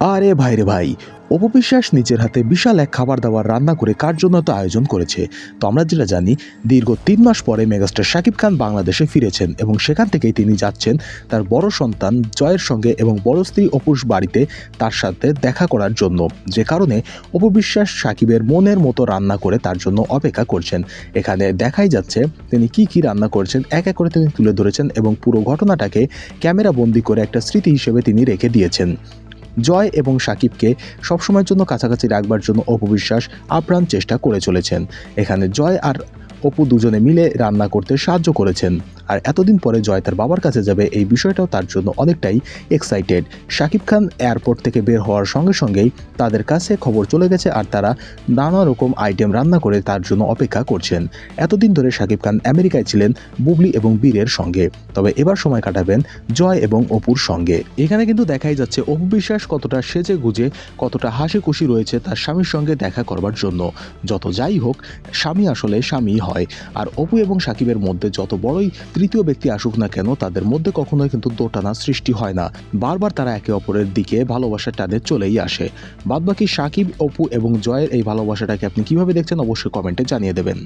আরে ভাই রে ভাই, অপবিশ্বাস নিজের হাতে বিশাল এক খাবার দাবার রান্না করে কার জন্য তো আয়োজন করেছে? তো আমরা যেটা জানি, দীর্ঘ তিন মাস পরে মেগাস্টার শাকিব খান বাংলাদেশে ফিরেছেন এবং সেখান থেকেই তিনি যাচ্ছেন তার বড় সন্তান জয়ের সঙ্গে এবং বড় স্ত্রী অপুষ বাড়িতে তার সাথে দেখা করার জন্য। যে কারণে অপবিশ্বাস সাকিবের মনের মতো রান্না করে তার জন্য অপেক্ষা করছেন। এখানে দেখাই যাচ্ছে তিনি কি কি রান্না করেছেন, এক এক করে তিনি তুলে ধরেছেন এবং পুরো ঘটনাটাকে ক্যামেরা বন্দি করে একটা স্মৃতি হিসেবে তিনি রেখে দিয়েছেন। জয় এবং সাকিবকে সবসময়ের জন্য কাছাকাছি রাখবার জন্য অপবিশ্বাস আপ্রাণ চেষ্টা করে চলেছেন। এখানে জয় আর অপু দুজনে মিলে রান্না করতে সাহায্য করেছেন। আর এতদিন পরে জয় তার বাবার কাছে যাবে, এই বিষয়টাও তার জন্য অনেকটাই এক্সাইটেড শাকিব খান এয়ারপোর্ট থেকে বের হওয়ার সঙ্গে সঙ্গেই তাদের কাছে খবর চলে গেছে আর তারা নানা রকম আইটেম রান্না করে তার জন্য অপেক্ষা করছেন। এতদিন ধরে শাকিব খান আমেরিকায় ছিলেন বুবলি এবং বীরের সঙ্গে। তবে এবার সময় কাটাবেন জয় এবং অপুর সঙ্গে। এখানে কিন্তু দেখাই যাচ্ছে অপু বিশ্বাস কতটা সেজে গুজে, কতটা হাসি খুশি রয়েছে তার স্বামীর সঙ্গে দেখা করবার জন্য। যত যাই হোক, স্বামী আসলে স্বামী হয়। আর অপু এবং সাকিবের মধ্যে যত বড়ই তৃতীয় ব্যক্তি আসুক না কেন, তাদের মধ্যে কখনোই কিন্তু দোটানা সৃষ্টি হয় না। বারবার তারা একে অপরের দিকে ভালোবাসার টানে চলেই আসে। বাদবাকি সাকিব, অপু এবং জয়ের এই ভালোবাসাটাকে আপনি কীভাবে দেখছেন, অবশ্যই কমেন্টে জানিয়ে দেবেন।